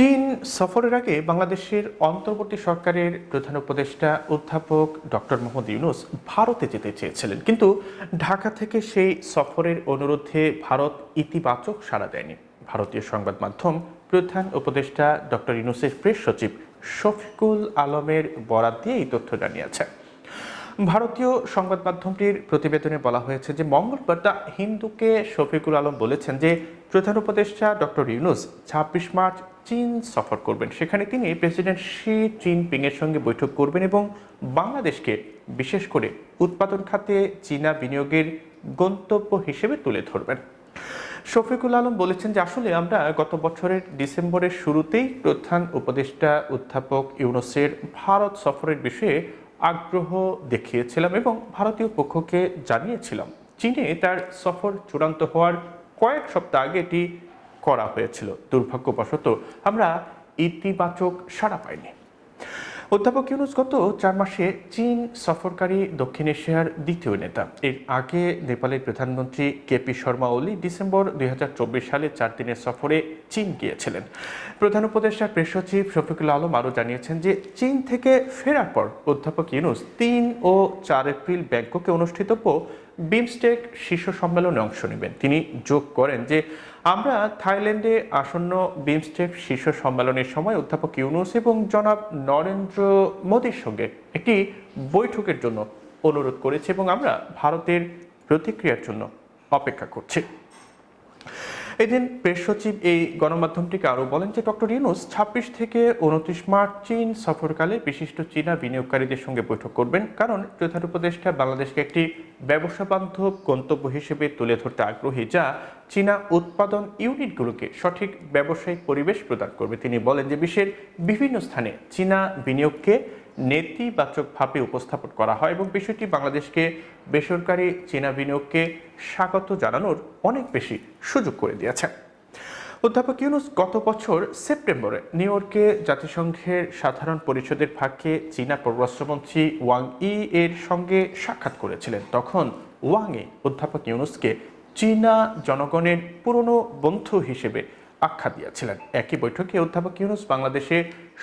চীন সফরের আগে বাংলাদেশের অন্তর্বর্তী সরকারের প্রধান উপদেষ্টা অধ্যাপক ডক্টর মোহাম্মদ ইউনুস ভারতে যেতে চেয়েছিলেন। কিন্তু ঢাকা থেকে সেই সফরের অনুরোধে ভারত ইতিবাচক সাড়া দেয়নি। ভারতীয় সংবাদ মাধ্যম প্রধান উপদেষ্টা ডক্টর ইউনুসের প্রেস সচিব শফিকুল আলমের বরাত দিয়ে এই তথ্য জানিয়েছে ভারতীয় সংবাদ মাধ্যমটির প্রতিবেদনে বলা হয়েছে যে মঙ্গলবার হিন্দুকে শফিকুল আলম বলেছেন যে প্রধান উপদেষ্টা ডক্টর ইউনুস ছাব্বিশ মার্চ চীন সফর করবেন। সেখানে তিনি প্রেসিডেন্ট শি জিনপিং এর সঙ্গে বৈঠক করবেন এবং বাংলাদেশকে বিশেষ করে উৎপাদন খাতে চীনা বিনিয়োগের গন্তব্য হিসেবে তুলে ধরবেন। শফিকুল আলম বলেছেন যে আসলে আমরা গত বছরের ডিসেম্বরের শুরুতেই প্রধান উপদেষ্টা অধ্যাপক ইউনুসের ভারত সফরের বিষয়ে আগ্রহ দেখিয়েছিলাম এবং ভারতীয় পক্ষকে জানিয়েছিলাম। চীনে তার সফর চূড়ান্ত হওয়ার কয়েক সপ্তাহ আগে এটি করা হয়েছিল। দুর্ভাগ্যবশত আমরা ইতিবাচক সাড়া পাইনি। অধ্যাপক ইউনুস গত চার মাসে চীন সফরকারী দক্ষিণ এশিয়ার দ্বিতীয় নেতা। এর আগে নেপালের প্রধানমন্ত্রী কেপি শর্মা ওলি ডিসেম্বর দুই হাজার চব্বিশ সালে চার দিনের সফরে চীন গিয়েছিলেন। প্রধান উপদেষ্টা প্রেস সচিব শফিকুল আলম আরও জানিয়েছেন যে, চীন থেকে ফেরার পর অধ্যাপক ইউনুস তিন ও চার এপ্রিল ব্যাংককে অনুষ্ঠিতব্য বিমস্টেক শীর্ষ সম্মেলনে অংশ নেবেন। তিনি যোগ করেন যে, আমরা থাইল্যান্ডে আসন্ন বিমস্টেক শীর্ষ সম্মেলনের সময় অধ্যাপক ইউনুস এবং জনাব নরেন্দ্র মোদীর সঙ্গে একটি বৈঠকের জন্য অনুরোধ করেছি এবং আমরা ভারতের প্রতিক্রিয়ার জন্য অপেক্ষা করছি। এদিন প্রেস সচিব এই গণমাধ্যমটিকে আরও বলেন যে ডক্টর ইউনুস ছাব্বিশ থেকে উনত্রিশ মার্চ চীন সফরকালে বিশিষ্ট চীনা বিনিয়োগকারীদের সঙ্গে বৈঠক করবেন। কারণ প্রধান উপদেষ্টা বাংলাদেশকে একটি ব্যবসা বান্ধব গন্তব্য হিসেবে তুলে ধরতে আগ্রহী, যা চীনা উৎপাদন ইউনিটগুলোকে সঠিক ব্যবসায়িক পরিবেশ প্রদান করবে। তিনি বলেন যে বিশ্বের বিভিন্ন স্থানে চীনা বিনিয়োগকে নেতিবাচকভাবে উপস্থাপন করা হয় এবং বিষয়টি বাংলাদেশকে বেসরকারি চীনা বিনিয়োগকে স্বাগত জানানোর অনেক বেশি সুযোগ করে দিয়েছে। অধ্যাপক ইউনুস গত বছর সেপ্টেম্বরে নিউ ইয়র্কে জাতিসংঘের সাধারণ পরিষদের ফাঁকে চীনা পররাষ্ট্রমন্ত্রী ওয়াং ই এর সঙ্গে সাক্ষাৎ করেছিলেন। তখন ওয়াং ই অধ্যাপক ইউনুসকে চীনা জনগণের পুরনো বন্ধু হিসেবে আখ্যা দিয়েছিলেন। একই বৈঠকে অধ্যাপক ইউনুস বাংলাদেশে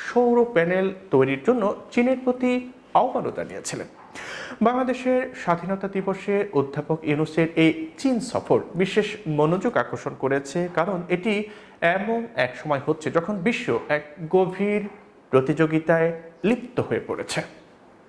সৌর প্যানেল তৈরির জন্য চীনের প্রতি আহ্বানও জানিয়েছিলেন। বাংলাদেশের স্বাধীনতা দিবসে অধ্যাপক ইউনুসের এই চীন সফর বিশেষ মনোযোগ আকর্ষণ করেছে কারণ এটি এমন এক সময় হচ্ছে যখন বিশ্ব এক গভীর প্রতিযোগিতায় লিপ্ত হয়ে পড়েছে।